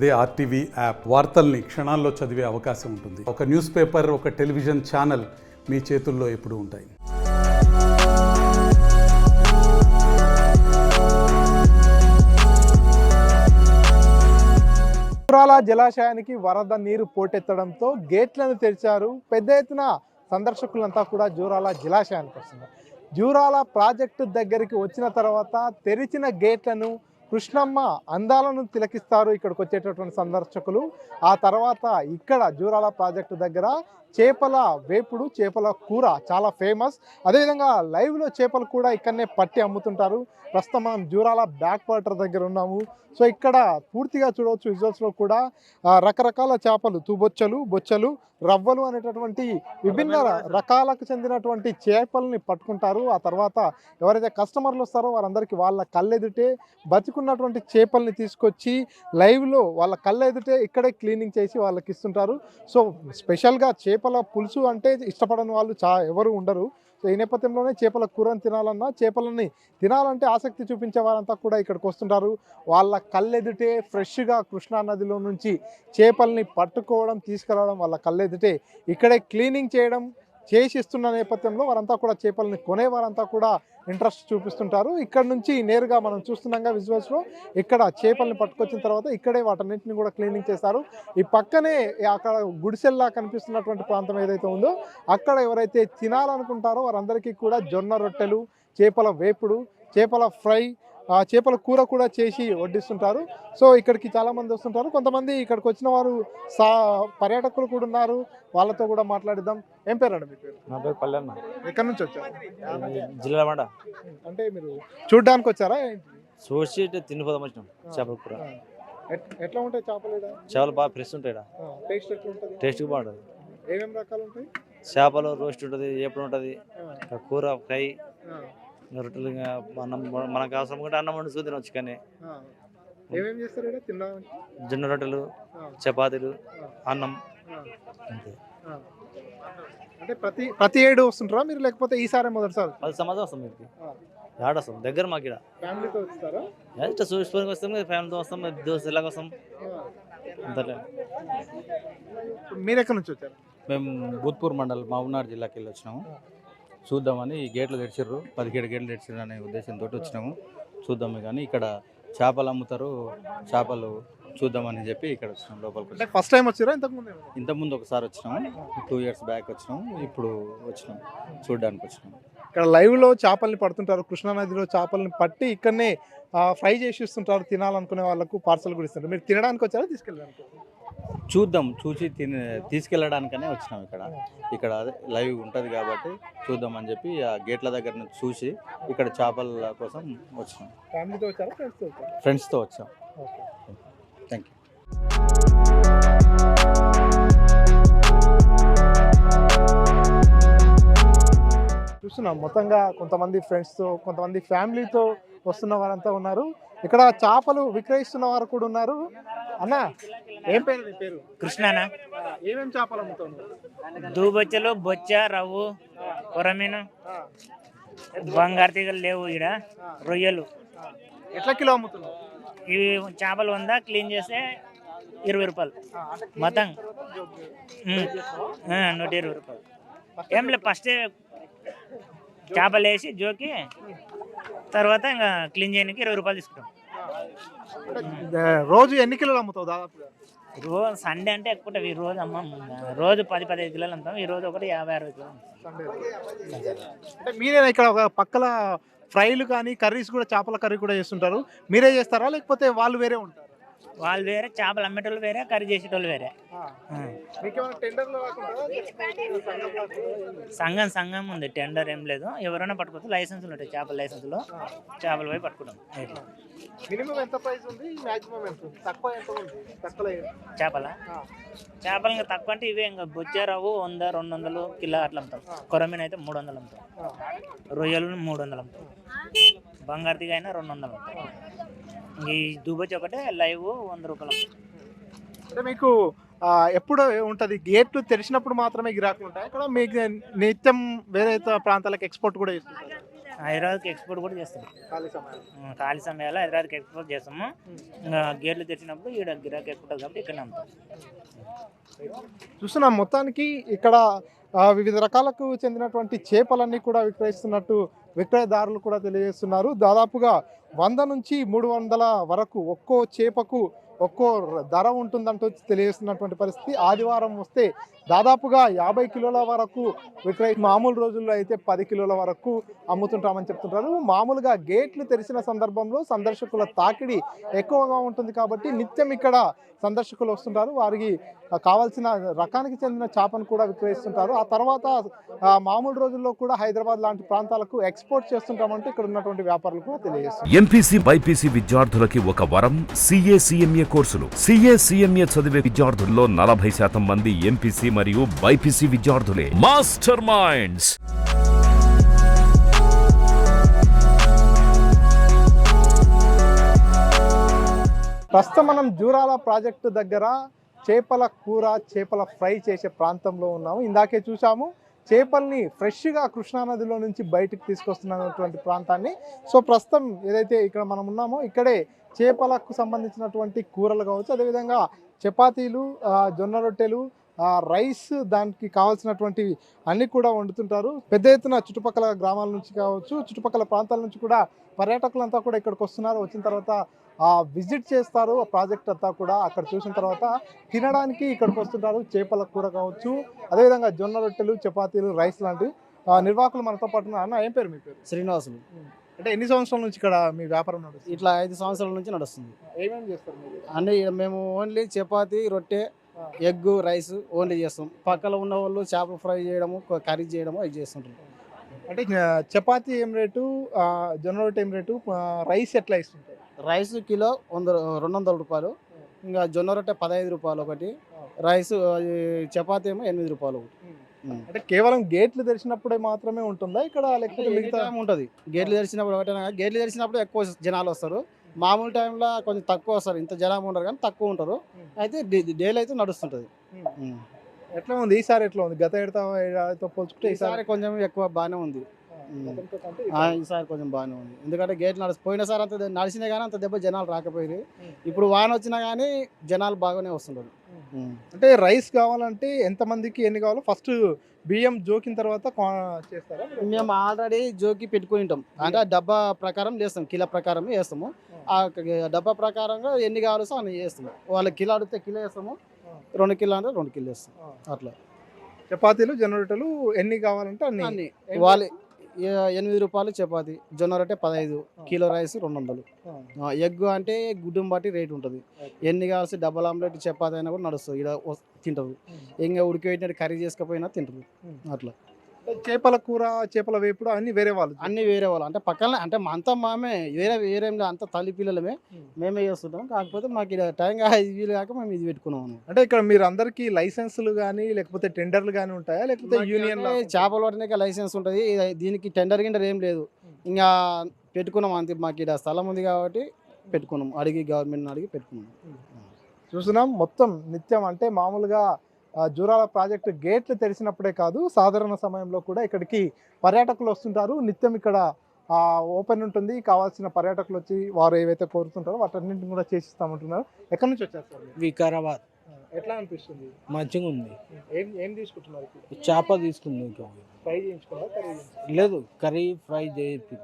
అదే RTV app వార్తల్ని క్షణాల్లో చదివే అవకాశం ఉంటుంది. ఒక న్యూస్ పేపర్ ఒక టెలివిజన్ ఛానల్ మీ చేతుల్లో ఎప్పుడు ఉంటాయి. పురాల జలాశయానికి వరద నీరు పోటెత్తడంతో గేట్లను తెరిచారు పెద్ద ఎత్తున సందర్శకులంతా కూడా జూరాల జలాశయానికి వస్తున్నారు. జూరాల ప్రాజెక్టు దగ్గరికి వచ్చిన తర్వాత తెరిచిన గేట్లను కృష్ణమ్మ అందాలను తిలకిస్తారు ఇక్కడికి వచ్చేటటువంటి సందర్శకులు. ఆ తర్వాత ఇక్కడ జూరాల ప్రాజెక్టు దగ్గర చేపల వేపుడు చేపల కూర చాలా ఫేమస్. అదేవిధంగా లైవ్లో చేపలు కూడా ఇక్కడనే పట్టి అమ్ముతుంటారు. ప్రస్తుతం మనం జూరాల బ్యాక్ వాటర్ దగ్గర ఉన్నాము. సో ఇక్కడ పూర్తిగా చూడవచ్చు విజువల్స్లో కూడా రకరకాల చేపలు తుబొచ్చలు బొచ్చలు రవ్వలు అనేటటువంటి విభిన్న రకాలకు చెందినటువంటి చేపల్ని పట్టుకుంటారు. ఆ తర్వాత ఎవరైతే కస్టమర్లు వస్తారో వారందరికీ వాళ్ళ కళ్ళెదుటే పట్టుకున్నటువంటి చేపల్ని తీసుకొచ్చి లైవ్లో వాళ్ళ కళ్ళెదుటే ఇక్కడే క్లీనింగ్ చేసి వాళ్ళకి ఇస్తుంటారు. సో స్పెషల్గా చేపల పులుసు అంటే ఇష్టపడని వాళ్ళు చా ఎవరు ఉండరు. సో ఈ నేపథ్యంలోనే చేపల కూరని తినాలన్నా చేపలని తినాలంటే ఆసక్తి చూపించే వారంతా కూడా ఇక్కడికి వస్తుంటారు. వాళ్ళ కళ్ళెదుటే ఫ్రెష్గా కృష్ణా నదిలో నుంచి చేపల్ని పట్టుకోవడం తీసుకురావడం వాళ్ళ కళ్ళెదుటే ఇక్కడే క్లీనింగ్ చేయడం చేసి ఇస్తున్న నేపథ్యంలో వారంతా కూడా చేపల్ని కొనే వారంతా కూడా ఇంట్రెస్ట్ చూపిస్తుంటారు. ఇక్కడ నుంచి నేరుగా మనం చూస్తున్నాగా విజువల్స్లో ఇక్కడ చేపల్ని పట్టుకొచ్చిన తర్వాత ఇక్కడే వాటన్నింటిని కూడా క్లీనింగ్ చేస్తారు ఈ పక్కనే అక్కడ గుడిసెల్లా కనిపిస్తున్నటువంటి ప్రాంతం ఏదైతే ఉందో అక్కడ ఎవరైతే తినాలనుకుంటారో వారందరికీ కూడా జొన్న రొట్టెలు చేపల వేపుడు చేపల ఫ్రై చేపల కూర కూడా చేసి వడ్డిస్తుంటారు. సో ఇక్కడికి చాలా మంది వస్తుంటారు. కొంతమంది ఇక్కడికి వచ్చిన వారు సా పర్యాటకులు కూడా ఉన్నారు. వాళ్ళతో కూడా మాట్లాడిద్దాం. ఏం పేరు అండి మీ పేరు? నా పేరు పల్లెన్న. ఎక్కడి నుంచి వచ్చారు? జిల్లా మాట అంటే మీరు చూడ్డానికి వచ్చారా? చూసి తినిపోదాం వచ్చినాం చేపల కూర. ఎట్లా ఉంటాయి చేపలు? చేపలు బాగా ఫ్రెష్ ఉంటాయి టేస్ట్ బాగుంటుంది. ఏమేమి రకాలు ఉంటాయి? చేపలు రోస్ట్ ఉంటుంది ఏపుడు ఉంటుంది కూర ఫ్రై. రొట్టెలు ఇంకా అన్నం మనకు అవసరం కూడా అన్నం వండి చూసి తినవచ్చు కానీ. ఏమేమి చేస్తారు ఇక్కడ? తినడానికి జొన్న రొట్టెలు చపాతీలు అన్నం. అంతే. అంటే ప్రతి ప్రతి ఏడు వస్తుంటారా మీరు? లేకపోతే ఈసారి మొదటిసారి? పది సంవత్సరం వస్తాం మీకు. ఆడ వస్తాం? దగ్గర మాకు ఇక్కడ. ఫ్యామిలీతో వస్తారా? జస్ట్ వస్తాం ఫ్యామిలీతో వస్తాం దోశ ఇలాగ వస్తాం. ఆ. అంతలే. మీరు ఎక్కడి నుంచి వచ్చారు? మేము భూత్పూర్ మండల్ మహబూబ్నగర్ జిల్లాకి వెళ్ళి వచ్చినాము. చూద్దామని ఈ గేట్లు తెరిచిర్రు. పదిహేడు గేట్లు తెరిచిర్రు అనే ఉద్దేశంతో వచ్చినాము. చూద్దాము కానీ ఇక్కడ చేపలు అమ్ముతారు. చేపలు చూద్దామని చెప్పి ఇక్కడ వచ్చినాం లోపలికి ఫస్ట్ టైం వచ్చారా? ఇంతకు ముందు ఇంతకుముందు ఒకసారి వచ్చినాము. టూ ఇయర్స్ బ్యాక్ వచ్చినాము. ఇప్పుడు వచ్చినాం. చూడడానికి వచ్చినాం. ఇక్కడ లైవ్లో చేపల్ని పడుతుంటారు. కృష్ణా నదిలో చేపల్ని పట్టి ఇక్కడనే ఫ్రై చేసి ఇస్తుంటారు. తినాలనుకునే వాళ్ళకు పార్సల్ కూడా ఇస్తుంటారు. మీరు తినడానికి వచ్చారా? తీసుకెళ్ళడానికి? చూద్దాం చూసి తిని తీసుకెళ్ళడానికనే వచ్చినాం ఇక్కడ. ఇక్కడ లైవ్ ఉంటుంది కాబట్టి చూద్దామని చెప్పి ఆ గేట్ల దగ్గర నుంచి చూసి ఇక్కడ చేపల కోసం వచ్చినాం. ఫ్యామిలీతో వచ్చారా ఫ్రెండ్స్తో వచ్చారా? ఫ్రెండ్స్తో వచ్చాం. థ్యాంక్ యూ చూస్తున్నాం మొత్తంగా కొంతమంది ఫ్రెండ్స్తో కొంతమంది ఫ్యామిలీతో వస్తున్న వారంతా ఉన్నారు. ఇక్కడ చేపలు విక్రయిస్తున్న వారు కూడా ఉన్నారు. అన్న ఏం పేరు నీ పేరు? కృష్ణనా ఏమేమి చేపలు అమ్ముతావు? దూబొచ్చలు బొచ్చ రవ్వు కొరమీను బంగారు తీగలు లేవు ఇక్కడ రొయ్యలు. ఎట్లా కిలో అమ్ముతున్నావు? ఇవి చేపలు వంద క్లీన్ చేస్తే ఇరవై రూపాయలు. ఆ, నూట ఇరవై రూపాయలు. ఏం లేదు ఫస్ట్ చేపలు వేసి జోకి తర్వాత ఇంకా క్లీన్ చేయడానికి ఇరవై రూపాయలు తీసుకుంటాం. రోజు ఎన్ని కిలోలు అమ్ముతావు దాదాపుగా? రోజు సండే అంటే ఎక్కువ. ఈ రోజు అమ్మం రోజు పది పదిహేను కిలోలు అమ్ముతాం. ఈ రోజు ఒకటి యాభై అరవై కిలోలు అంటే మీరే ఇక్కడ ఒక పక్కల ఫ్రైలు కానీ కర్రీస్ కూడా చేపల కర్రీ కూడా చేస్తుంటారు. మీరే చేస్తారా? లేకపోతే వాళ్ళు వేరే ఉంటారు? వాళ్ళు వేరే చేపలు అమ్మేటోళ్ళు వేరే కర్రీ చేసేటోళ్ళు వేరే. సంఘం సంఘం ఉంది. టెండర్ ఏం లేదు. ఎవరైనా పట్టుకోవచ్చు. లైసెన్సులు ఉంటాయి. చేపల లైసెన్సులు చేపలు పోయి పట్టుకుంటాం. ఇట్లా. మినిమం ఎంత ప్రైస్ ఉంది? మాక్సిమం ఎంత ఉంది? తక్కువ ఎంత ఉంది? తక్కువ చేపల? చేపలు ఇంకా తక్కువ అంటే ఇవే ఇంకా బొచ్చారావు వంద రెండు వందలు కిలో అట్లా అమ్ముతాం. కొరమీన అయితే మూడు వందలు అమ్ముతాం రొయ్యలు మూడు వందలు అమ్ముతాం. బంగారు తీగ అయినా రెండు వందలు ఈ దుబ్బొచ్చి ఒకటే లైవ్ వంద రూపాయలు అంటే మీకు ఎప్పుడు ఉంటది? గేట్లు తెరిచినప్పుడు మాత్రమే గిరాకులు ఉంటాయి? ఇక్కడ మీకు నిత్యం వేరే ప్రాంతాలకు ఎక్స్పోర్ట్ కూడా చేస్తుంటారు హైదరాబాద్కి ఎక్స్పోర్ట్ కూడా చేస్తాం ఖాళీ సమయం ఉమ్, ఖాళీ సమయాల్లో హైదరాబాద్కి ఎక్స్పోర్ట్ చేస్తాము. ఇంకా గేట్లు తెచ్చినప్పుడు ఈడ గిరాకీ ఎక్కువ కాబట్టి ఇక్కడ అమ్ముతాం చూస్తున్నాం మొత్తానికి ఇక్కడ వివిధ రకాలకు చెందినటువంటి చేపలన్నీ కూడా విక్రయిస్తున్నట్టు విక్రయదారులు కూడా తెలియజేస్తున్నారు. దాదాపుగా వంద నుంచి మూడు వందల వరకు ఒక్కో చేపకు ఒక్కో ధర ఉంటుందంటూ తెలియజేస్తున్నటువంటి పరిస్థితి. ఆదివారం వస్తే దాదాపుగా యాభై కిలోల వరకు విక్రయ మామూలు రోజుల్లో అయితే పది కిలోల వరకు అమ్ముతుంటామని చెప్తుంటారు. మామూలుగా గేట్లు తెరిచిన సందర్భంలో సందర్శకుల తాకిడి ఎక్కువగా ఉంటుంది కాబట్టి నిత్యం ఇక్కడ సందర్శకులు వస్తుంటారు. వారికి కావాల్సిన రకానికి చెందిన చేపను కూడా విక్రయిస్తుంటారు. ఆ తర్వాత మామూలు రోజుల్లో కూడా హైదరాబాద్ లాంటి ప్రాంతాలకు ఎక్స్పోర్ట్ చేస్తుంటామంటే ఇక్కడ ఉన్నటువంటి వ్యాపారులు కూడా తెలియజేస్తారు ఎంపీసీ బైపీసీ విద్యార్థులకి ఒక వరం. సిఏ సిఎంఏ కోర్సులు. సిఏ సిఎంఏ చదివే విద్యార్థుల్లో నలభై శాతం మంది ఎంపీసీ మరియు బైపీసీ విద్యార్థులే. Master minds! ప్రస్తుతం మనం జూరాల ప్రాజెక్టు దగ్గర చేపల కూర చేపల ఫ్రై చేసే ప్రాంతంలో ఉన్నాము. ఇందాకే చూసాము చేపల్ని ఫ్రెష్గా కృష్ణానదిలో నుంచి బయటకు తీసుకొస్తున్నటువంటి ప్రాంతాన్ని. సో ప్రస్తుతం ఏదైతే ఇక్కడ మనం ఉన్నామో ఇక్కడే చేపలకు సంబంధించినటువంటి కూరలు కావచ్చు అదేవిధంగా చపాతీలు జొన్న రొట్టెలు రైస్ దానికి కావాల్సినటువంటివి అన్నీ కూడా వండుతుంటారు. పెద్ద ఎత్తున చుట్టుపక్కల గ్రామాల నుంచి కావచ్చు చుట్టుపక్కల ప్రాంతాల నుంచి కూడా పర్యాటకులంతా కూడా ఇక్కడికి వస్తున్నారు. వచ్చిన తర్వాత విజిట్ చేస్తారు ఆ ప్రాజెక్ట్ అంతా కూడా అక్కడ చూసిన తర్వాత తినడానికి ఇక్కడికి వస్తుంటారు చేపల కూర కావచ్చు అదేవిధంగా జొన్న రొట్టెలు చపాతీలు రైస్ లాంటివి. నిర్వాహకులు మనతో పాటు. అన్న ఏం పేరు మీ పేరు? శ్రీనివాసులు. అంటే ఎన్ని సంవత్సరాల నుంచి ఇక్కడ మీ వ్యాపారం నడుస్తుంది? ఇట్లా ఐదు సంవత్సరాల నుంచి నడుస్తుంది. ఏమేమి చేస్తారు మీరు? అంటే మేము ఓన్లీ చపాతి రొట్టె ఎగ్ రైస్ ఓన్లీ చేస్తాం. పక్కన ఉన్న వాళ్ళు చేప ఫ్రై చేయడము కర్రీ చేయడము అవి చేస్తుంటారు. అంటే చపాతీ ఏం రేటు జొన్న రొట్టె ఏం రేటు రైస్ ఎట్లా ఇస్తుంటారు? రైస్ కిలో వంద రెండు వందల రూపాయలు. ఇంకా జొన్న రొట్టె పదహైదు రూపాయలు ఒకటి. రైస్ చపాతీ ఏమో ఎనిమిది రూపాయలు ఒకటి. అంటే కేవలం గేట్లు తెరిచినప్పుడే మాత్రమే ఉంటుందా? ఇక్కడ లేకపోతే మిగతా ఉంటుంది. గేట్లు తెరిచినప్పుడు ఒకటే గేట్లు తెరిచినప్పుడు ఎక్కువ జనాలు వస్తారు. మామూలు టైంలో కొంచెం తక్కువ వస్తారు. ఇంత జనం ఉండరు కానీ తక్కువ ఉంటారు. అయితే డైలీ అయితే నడుస్తుంటుంది. ఎట్లా ఉంది? ఈసారి ఎట్లా ఉంది? గత ఏడాదితో పోల్చుకుంటే ఈసారి కొంచెం ఎక్కువ బాగానే ఉంది. ఈసారి ఈసారి కొంచెం బాగానే ఉంది. ఎందుకంటే గేట్ నడిచి పోయినసారి అంత నడిచినా కానీ అంత దెబ్బ జనాలు రాకపోయింది ఉం. ఇప్పుడు వాన వచ్చినా కానీ జనాలు బాగానే వస్తుంటారు. ఉం. అంటే రైస్ కావాలంటే ఎంత మందికి ఎన్ని కావాలో ఫస్ట్ బియ్యం జోకిన తర్వాత చేస్తారా? మేము ఆల్రెడీ జోకి పెట్టుకుని ఉంటాం. అంటే ఆ డబ్బా ప్రకారం చేస్తాం. కిలో ప్రకారం వేస్తాము ఆ డబ్బా ప్రకారంగా ఎన్ని కావాలో అన్ని చేస్తాము. వాళ్ళ కిలో అడిగితే కిలో వేస్తాము. రెండు కిలో అంటే రెండు కిలో వేస్తాం. అట్లా. చపాతీలు జొన్న రొట్టెలు ఎన్ని కావాలంటే అన్ని? అన్ని. వాళ్ళ ఎనిమిది రూపాయలు చపాతి. జొన్న రొట్టె పదహైదు కిలో రైస్ రెండు వందలు ఎగ్ అంటే గుడ్డుని బట్టి రేట్ ఉంటుంది. ఎన్ని కావాల్సి డబల్ ఆమ్లెట్ చపాతి అయినా కూడా నడుస్తుంది. ఇక్కడ తింటారు. ఇంకా ఉడికిపెట్టినట్టు కర్రీ చేసుకపోయినా తింటారు. అట్లా. చేపల కూర చేపల వేపుడు అన్ని వేరే వాళ్ళు అన్ని వేరే వాళ్ళు. అంటే పక్కన అంటే అంతా మామే వేరే వేరే అంతా తల్లి పిల్లలమే. మేమే చేస్తుంటాం. కాకపోతే మాకు ఇక్కడ టైం ఇది వీలు కాక మేము ఇది పెట్టుకున్నాం అంటే ఇక్కడ మీరు అందరికి లైసెన్సులు కానీ లేకపోతే టెండర్లు కానీ ఉంటాయా? లేకపోతే యూనియన్ చేపలు పట్టడానికి లైసెన్స్ ఉంటుంది. దీనికి టెండర్ గిండర్ ఏం లేదు. ఇంకా పెట్టుకున్నాం అంతే. మాకు ఇక్కడ స్థలం ఉంది కాబట్టి పెట్టుకున్నాం. అడిగి గవర్నమెంట్ అడిగి పెట్టుకున్నాం. చూస్తున్నాం. మొత్తం నిత్యం అంటే మామూలుగా జూరాల ప్రాజెక్టు గేట్లు తెరిచినప్పుడే కాదు సాధారణ సమయంలో కూడా ఇక్కడికి పర్యాటకులు వస్తుంటారు నిత్యం ఇక్కడ ఓపెన్ ఉంటుంది కావాల్సిన పర్యాటకులు వచ్చి వారు ఏవైతే కోరుతుంటారో వాటన్నింటిని కూడా చేసిస్తామంటున్నారు ఎక్కడి నుంచి వచ్చారు సార్? వికారాబాద్ ఎట్లా అనిపిస్తుంది మంచిగా ఉంది ఏం ఏం తీసుకుంటున్నారు? చేప తీసుకుంది ఇంకా ఫ్రై చేయించుకున్నారా? లేదు కర్రీ ఫ్రై చేయించు.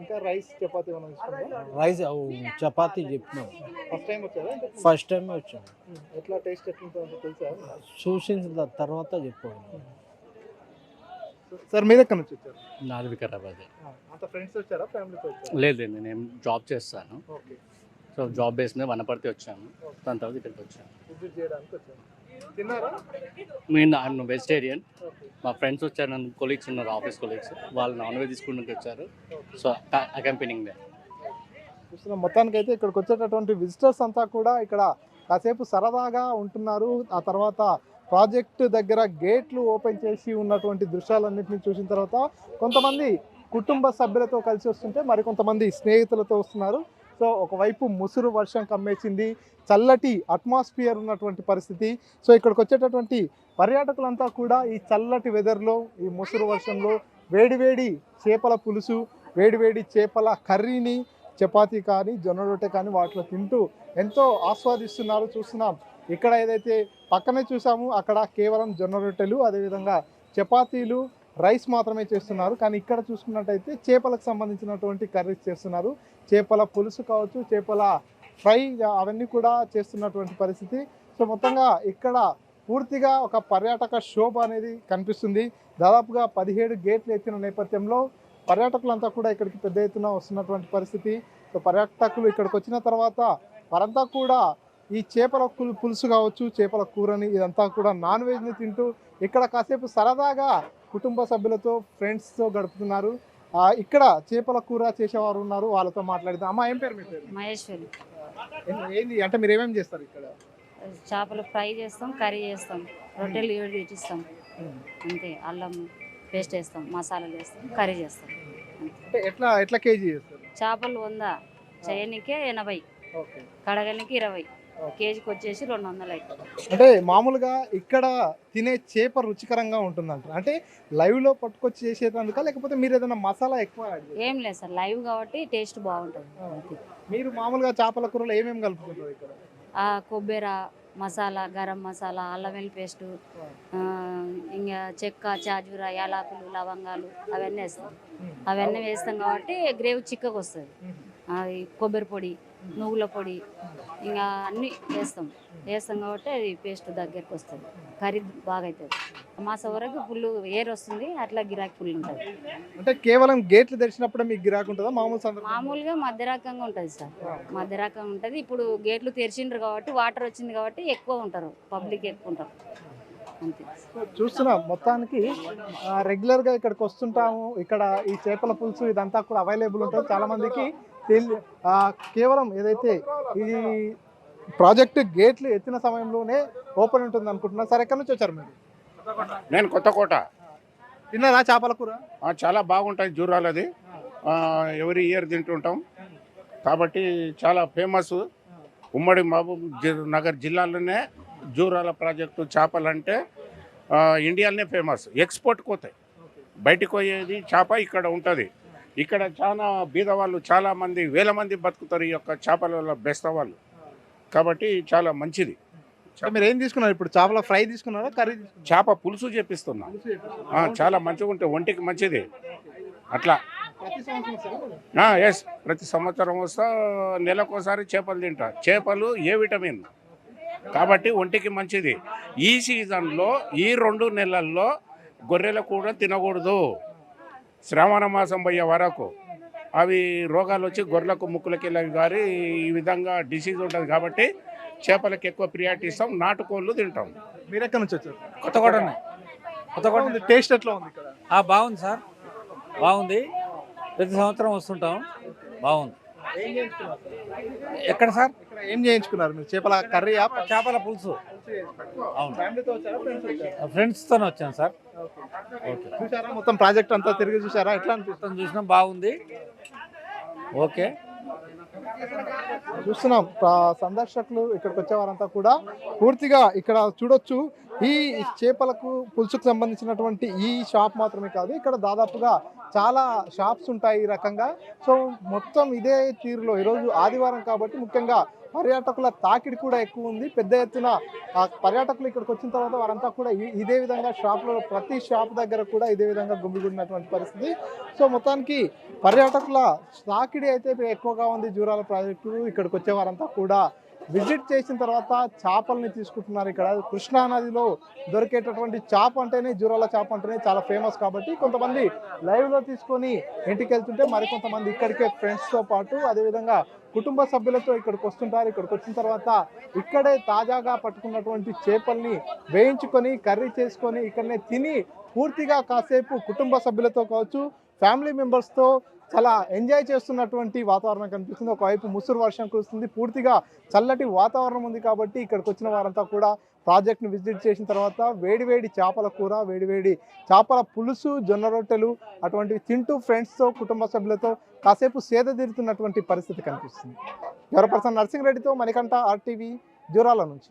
ఇంకా రైస్ చపాతీ రైస్ చపాతీ చెప్పినాం ఫస్ట్ టైం వచ్చారా ముందు? ఫస్ట్ టైం వచ్చాం. ఎట్లా టేస్ట్ ఎట్లుంటుందో తెలుసా? చూసిన తర్వాత చెప్పాను సార్ మీరు ఎక్కడి నుంచి వచ్చారు? నాది వికారాబాద్. అంత ఫ్రెండ్స్ వచ్చారా? ఫ్యామిలీతో వచ్చారా? లేదు లేదు నేను జాబ్ చేస్తాను. ఓకే. సో జాబ్ బేస్ మీద వనపర్తి వచ్చాను. దాని తర్వాత ఇక్కడికి వచ్చాను. విజిట్ చేయడానికి వచ్చాను నేను ఐఎమ్ వెజిటేరియన్ మా ఫ్రెండ్స్ వచ్చారు నన్ను కొలీగ్స్ ఉన్నారు ఆఫీస్ కొలీగ్స్ వాళ్ళు నాన్ వెజ్ తీసుకుంటూ వచ్చారు. సో అకంపెనింగ్ దే మొత్తానికి అయితే ఇక్కడికి వచ్చేటటువంటి విజిటర్స్ అంతా కూడా ఇక్కడ కాసేపు సరదాగా ఉంటున్నారు. ఆ తర్వాత ప్రాజెక్ట్ దగ్గర గేట్లు ఓపెన్ చేసి ఉన్నటువంటి దృశ్యాలన్నింటినీ చూసిన తర్వాత కొంతమంది కుటుంబ సభ్యులతో కలిసి వస్తుంటే మరికొంతమంది స్నేహితులతో వస్తున్నారు. సో ఒకవైపు ముసురు వర్షం కమ్మేసింది చల్లటి అట్మాస్ఫియర్ ఉన్నటువంటి పరిస్థితి. సో ఇక్కడికి వచ్చేటటువంటి పర్యాటకులంతా కూడా ఈ చల్లటి వెదర్లో ఈ ముసురు వర్షంలో వేడివేడి చేపల పులుసు వేడివేడి చేపల కర్రీని చపాతీ కానీ జొన్న రొట్టె కానీ వాటిలో తింటూ ఎంతో ఆస్వాదిస్తున్నారు. చూస్తున్నాం ఇక్కడ ఏదైతే పక్కనే చూసాము అక్కడ కేవలం జొన్న రొట్టెలు అదేవిధంగా చపాతీలు రైస్ మాత్రమే చేస్తున్నారు. కానీ ఇక్కడ చూసుకున్నట్టయితే చేపలకు సంబంధించినటువంటి కర్రీస్ చేస్తున్నారు. చేపల పులుసు కావచ్చు చేపల ఫ్రై అవన్నీ కూడా చేస్తున్నటువంటి పరిస్థితి. సో మొత్తంగా ఇక్కడ పూర్తిగా ఒక పర్యాటక శోభ అనేది కనిపిస్తుంది. దాదాపుగా పదిహేడు గేట్లు ఎత్తిన నేపథ్యంలో పర్యాటకులంతా కూడా ఇక్కడికి పెద్ద ఎత్తున వస్తున్నటువంటి పరిస్థితి. సో పర్యాటకులు ఇక్కడికి వచ్చిన తర్వాత వారంతా కూడా ఈ చేపల పులుసు కావచ్చు చేపల కూరని ఇదంతా కూడా నాన్ వెజ్ని తింటూ ఇక్కడ కాసేపు సరదాగా కుటుంబ సభ్యులతో ఫ్రెండ్స్తో గడుపుతున్నారు. ఇక్కడ చేపల కూర చేసేవారు ఉన్నారు. వాళ్ళతో మాట్లాడితే అమ్మ ఏం పేరు మీ పేరు? మహేశ్వరి. ఏంది అంటే మీరు ఏమేమి చేస్తారు ఇక్కడ? చేపలు ఫ్రై చేస్తాం కర్రీ చేస్తాం రొట్టెలు ఏడు పెట్టిస్తాం అంతే అల్లం పేస్ట్ వేస్తాం మసాలాలు వేస్తాం కర్రీ చేస్తాం. అంటే ఎట్లా ఎట్లా కేజీ చేస్తారు? చేపలు వంద చేయనికే ఎనభై ఓకే. కడగనికి ఇరవై. కేజీకి వచ్చేసి రెండు వందలు అవుతుంది అంటే మామూలుగా ఇక్కడ తినే చేప రుచికరంగా ఉంటుందంట అంటే లైవ్లో పట్టుకొచ్చి చేసేదందుక లేకపోతే మీరు ఏదైనా మసాలా ఎక్కువ? ఏం లేదు సార్ లైవ్ కాబట్టి టేస్ట్ బాగుంటుంది. మీరు మామూలుగా చేపల కూరలో ఏమేమి కలుపుకుంటారు ఇక్కడ? కొబ్బెర మసాలా గరం మసాలా అల్లం వెల్లి పేస్టు ఇంకా చెక్క చాజూర యాలకులు లవంగాలు అవన్నీ వేస్తాం. అవన్నీ వేస్తాం కాబట్టి గ్రేవీ చిక్కగా వస్తుంది కొబ్బరి పొడి నువ్వుల పొడి ఇంకా అన్నీ వేస్తాం. వేస్తాం కాబట్టి అది పేస్ట్ దగ్గరికి వస్తుంది. కర్రీ బాగా అవుతుంది మాస వరకు పుల్లు ఏర్ వస్తుంది అట్లా గిరాకీ పుల్లు ఉంటుంది. అంటే కేవలం గేట్లు తెరిచినప్పుడే మీకు గిరాకు ఉంటుందా? మామూలు మామూలుగా మధ్య రకంగా ఉంటుంది సార్. మధ్య రకంగా ఉంటుంది. ఇప్పుడు గేట్లు తెరిచిండ్రు కాబట్టి వాటర్ వచ్చింది కాబట్టి ఎక్కువ ఉంటారు. పబ్లిక్ ఎక్కువ ఉంటారు. అంతే. చూస్తున్నాం మొత్తానికి ఆ, రెగ్యులర్గా ఇక్కడికి వస్తుంటాము. ఇక్కడ ఈ చేపల పులుసు ఇదంతా కూడా అవైలబుల్ ఉంటుంది. చాలా మందికి తెలి ఆ, కేవలం ఏదైతే ఇది ప్రాజెక్ట్ గేట్లు ఎత్తిన సమయంలోనే ఓపెన్ ఉంటుంది అనుకుంటున్నారు సార్ ఎక్కడి నుంచి వచ్చారు మీరు? నేను కొత్తకోట. తిన్నారా చేపల కూర? ఆ, చాలా బాగుంటుంది జూరాలది ఎవరి ఇయర్ తింటుంటాం. కాబట్టి చాలా ఫేమస్. ఉమ్మడి మహబూబ్ జి- నగర్ జిల్లాలోనే జూరాల ప్రాజెక్టు చేపలంటే ఇండియాలోనే ఫేమస్. ఎక్స్పోర్ట్ పోతాయి బయటికి పోయేది చేప ఇక్కడ ఉంటుంది. ఇక్కడ చాలా బీద వాళ్ళు చాలా మంది వేల మంది బతుకుతారు ఈ యొక్క చేపల వల్ల బెస్త వాళ్ళు కాబట్టి చాలా మంచిది. మీరు ఏం తీసుకున్నారు? ఇప్పుడు చేపల ఫ్రై తీసుకున్నారా? కర్రీ చేప పులుసు చేపిస్తున్నా. చాలా మంచిగా ఉంటుంది ఒంటికి మంచిది. అట్లా? ఎస్ ప్రతి సంవత్సరం వస్తా నెలకోసారి చేపలు తింటా. చేపలు ఏ విటమిన్? కాబట్టి ఒంటికి మంచిది. ఈ సీజన్లో ఈ రెండు నెలల్లో గొర్రెలు కూడా తినకూడదు. శ్రావణ మాసం పోయే వరకు. అవి రోగాలు వచ్చి గొర్రెలకు ముక్కులకి వెళ్ళి గారి ఈ విధంగా డిసీజ్ ఉంటుంది కాబట్టి చేపలకు ఎక్కువ ప్రియారిటీ ఇస్తాం నాటుకోళ్ళు తింటాం. మీరు ఎక్కడి నుంచి వచ్చారు? కొత్తగూడనే కొత్తగా ఉంది టేస్ట్ ఎట్లా ఉంది ఇక్కడ? ఆ, బాగుంది సార్. బాగుంది. ప్రతి సంవత్సరం వస్తుంటాం. బాగుంది. ఎక్కడ సార్? ఏం చేయించుకున్నారు మీరు? చేపల కర్రీ చేపల పులుసు. అవును. ఫ్యామిలీతో వచ్చారా ఫ్రెండ్స్ వచ్చారా? ఫ్రెండ్స్తోనే వచ్చాను సార్. ఓకే. చూసారా? మొత్తం ప్రాజెక్ట్ అంతా తిరిగి చూసారా? ఎట్లా అనిపిస్తుంది? చూసినాం బాగుంది. ఓకే. చూస్తున్నాం. సందర్శకులు ఇక్కడికి వచ్చే వారంతా కూడా పూర్తిగా ఇక్కడ చూడొచ్చు. ఈ చేపలకు పులుసుకు సంబంధించినటువంటి ఈ షాప్ మాత్రమే కాదు ఇక్కడ దాదాపుగా చాలా షాప్స్ ఉంటాయి ఈ రకంగా. సో మొత్తం ఇదే తీరులో ఈరోజు ఆదివారం కాబట్టి ముఖ్యంగా పర్యాటకుల తాకిడి కూడా ఎక్కువ ఉంది. పెద్ద ఎత్తున ఆ పర్యాటకులు ఇక్కడికి వచ్చిన తర్వాత వారంతా కూడా ఇదే విధంగా షాప్లో ప్రతి షాప్ దగ్గర కూడా ఇదే విధంగా గుమ్మిగుడినటువంటి పరిస్థితి. సో మొత్తానికి పర్యాటకుల తాకిడి అయితే ఎక్కువగా ఉంది. జూరాల ప్రాజెక్టు ఇక్కడికి వచ్చే వారంతా కూడా విజిట్ చేసిన తర్వాత చేపల్ని తీసుకుంటున్నారు ఇక్కడ. కృష్ణా నదిలో దొరికేటటువంటి చేప అంటేనే జూరాల చేప అంటేనే చాలా ఫేమస్ కాబట్టి కొంతమంది లైవ్లో తీసుకొని ఇంటికి వెళ్తుంటే మరికొంతమంది ఇక్కడికే ఫ్రెండ్స్తో పాటు అదేవిధంగా కుటుంబ సభ్యులతో ఇక్కడికి వస్తుంటారు. ఇక్కడికి వచ్చిన తర్వాత ఇక్కడే తాజాగా పట్టుకున్నటువంటి చేపల్ని వేయించుకొని కర్రీ చేసుకొని ఇక్కడనే తిని పూర్తిగా కాసేపు కుటుంబ సభ్యులతో కావచ్చు ఫ్యామిలీ మెంబర్స్తో చాలా ఎంజాయ్ చేస్తున్నటువంటి వాతావరణం కనిపిస్తుంది. ఒకవైపు ముసురు వర్షం కురుస్తుంది. పూర్తిగా చల్లటి వాతావరణం ఉంది కాబట్టి ఇక్కడికి వచ్చిన వారంతా కూడా ప్రాజెక్ట్ని విజిట్ చేసిన తర్వాత వేడివేడి చేపల కూర వేడివేడి చేపల పులుసు జొన్న రొట్టెలు అటువంటివి తింటూ ఫ్రెండ్స్తో కుటుంబ సభ్యులతో కాసేపు సేద తీరుతున్నటువంటి పరిస్థితి కనిపిస్తుంది. ఎవరి పర్సన్ నర్సింగ్ రెడ్డితో మణికంఠ ఆర్టీవీ జూరాల నుంచి.